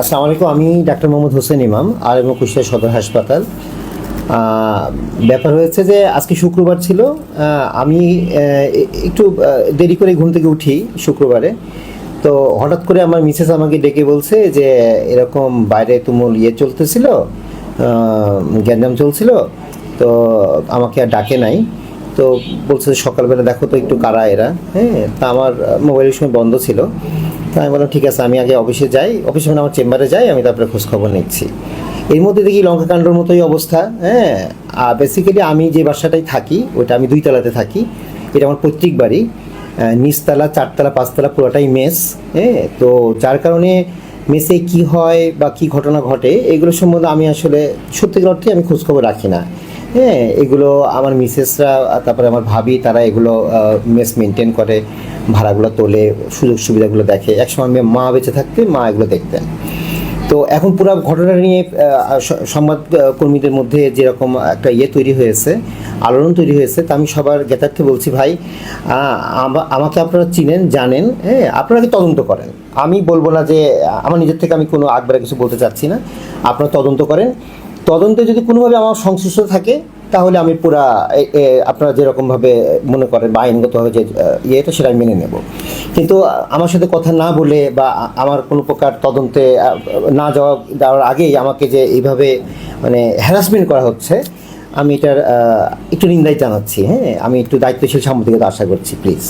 আসসালামু আলাইকুম, আমি ডাক্তার মোহাম্মদ হোসেন ইমাম আর এবং কুষ্টিয়া সদর হাসপাতাল। ব্যাপার হয়েছে যে আজকে শুক্রবার ছিল আমি একটু দেরি করে ঘুম থেকে উঠি শুক্রবারে। তো হঠাৎ করে আমার মিসেস আমাকে ডেকে বলছে যে, এরকম বাইরে তুমুল ইয়ে চলতেছিল গ্যাঞ্জাম চলছিল, তো আমাকে আর ডাকে নাই। তো বলছে সকালবেলা দেখো তো একটু কারা এরা হ্যাঁ তা আমার মোবাইলের সময় বন্ধ ছিল। তা আমি বললাম, ঠিক আছে, আমি আগে অফিসে যাই অফিসে মানে আমার চেম্বারে যাই, আমি তারপরে খোঁজখবর নিচ্ছি। এর মধ্যে দেখি লঙ্কা কাণ্ডর মতোই অবস্থা হ্যাঁ আর বেসিক্যালি আমি যে বাসাটাই থাকি, ওইটা আমি দুই তলাতে থাকি, এটা আমার পৈতৃক বাড়ি নিচতলা, চারতলা, পাঁচতলা, পুরোটাই মেস হ্যাঁ তো যার কারণে মেসে কি হয় বা কি ঘটনা ঘটে, এগুলো সম্বন্ধে আমি আসলে সত্যি অর্থে আমি খোঁজখবর রাখি না। হ্যাঁ এগুলো আমার মিসেসরা, তারপরে আমার ভাবি, তারা এগুলো মেস মেনটেন করে, ভাড়াগুলো তোলে, সুযোগ সুবিধাগুলো দেখে। একসময় মেয়ে মা বেঁচে থাকতে মা এগুলো দেখতেন। তো এখন পুরো ঘটনা নিয়ে সংবাদ কর্মীদের মধ্যে যেরকম একটা ইয়ে তৈরি হয়েছে, আলোড়ন তৈরি হয়েছে, তা আমি সবার জ্ঞাতার্থে বলছি, ভাই আমা- আমাকে আপনারা চিনেন, জানেন হ্যাঁ আপনারা কি তদন্ত করেন? আমি বলব না যে, আমার নিজের থেকে আমি কোনো আগবারে কিছু বলতে চাচ্ছি না, আপনারা তদন্ত করেন। তদন্তে যদি কোনোভাবে আমার সংশ্লিষ্ট থাকে তাহলে আমি পুরা আপনারা যেরকম আপনারা যেরকমভাবে মনে করেন বা আইনগতভাবে যে ইয়েটা সেটা আমি মেনে নেব। কিন্তু আমার সাথে কথা না বলে বা আমার কোনো প্রকার তদন্তে না যাওয়া দেওয়ার আগেই আমাকে যে এইভাবে মানে হ্যারাসমেন্ট করা হচ্ছে, আমি এটার একটু নিন্দাই জানাচ্ছি হ্যাঁ? আমি একটু দায়িত্বশীল সাংবাদিকতা আশা করছি প্লিজ